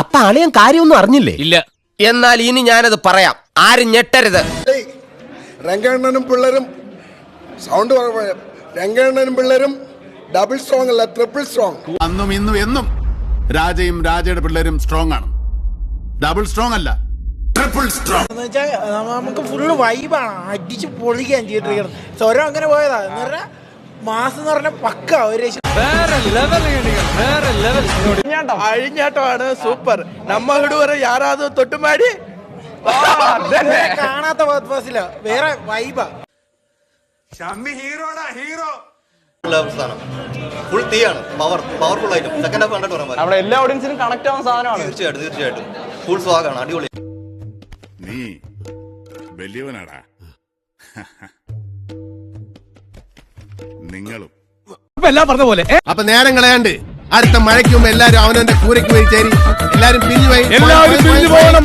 അപ്പൊ അളിയൻ കാര്യമൊന്നും അറിഞ്ഞില്ലേ? ഇല്ല. എന്നാൽ ഇനി ഞാനത് പറയാം. ആരും ഞെട്ടരുത്. രംഗണ്ണനും പിള്ളേരും സൗണ്ട് രംഗണ്ണനും പിള്ളേരും ഡബിൾ സ്ട്രോങ് അല്ല ട്രിപ്പിൾ സ്ട്രോങ് അന്നും ഇന്നും എന്നും രാജയും രാജയുടെ പിള്ളേരും സ്ട്രോങ് ആണ്. ഡബിൾ സ്ട്രോങ് അല്ല. നമുക്ക് ഫുള്ള് വൈബാണ് അടിച്ച് പൊളിക്കാൻ തിയേറ്ററിൽ സ്വരം അങ്ങനെ പോയതാ. എന്ന് പറഞ്ഞാൽ മാസം എന്ന് പറഞ്ഞാൽ പക്ക. ഒരു അഴിഞ്ഞാട്ടമാണ് സൂപ്പർ നമ്മ വരെ യാരാത് തൊട്ടുമാടി. കാണാത്ത പർപ്പസില വേറെ വൈബാ ഹീറോടാ ഹീറോ ഫുൾ തീയാണ് പവർ പവർഫുൾ ആയിട്ട് സെക്കൻഡ് ഹാഫ് കണ്ടിട്ട് പറയാൻ നമ്മുടെ എല്ലാ ഓഡിയൻസിനും കണക്ട് ആവാൻ സാധനമാണ്. തീർച്ചയായിട്ടും തീർച്ചയായിട്ടും. ഫുൾ സ്വാഗാണ് അടിപൊളി. നീ വലിയവനാടാ. നിങ്ങളും. എല്ലാം പറഞ്ഞ പോലെ അപ്പൊ നേരം കളയാണ്ട് അടുത്ത മഴയ്ക്കും എല്ലാരും അവനവന്റെ കൂരയ്ക്ക് പോയി ചേരി. എല്ലാരും പിരിഞ്ഞു പോയി. എല്ലാവരും പിരിഞ്ഞു പോകണം.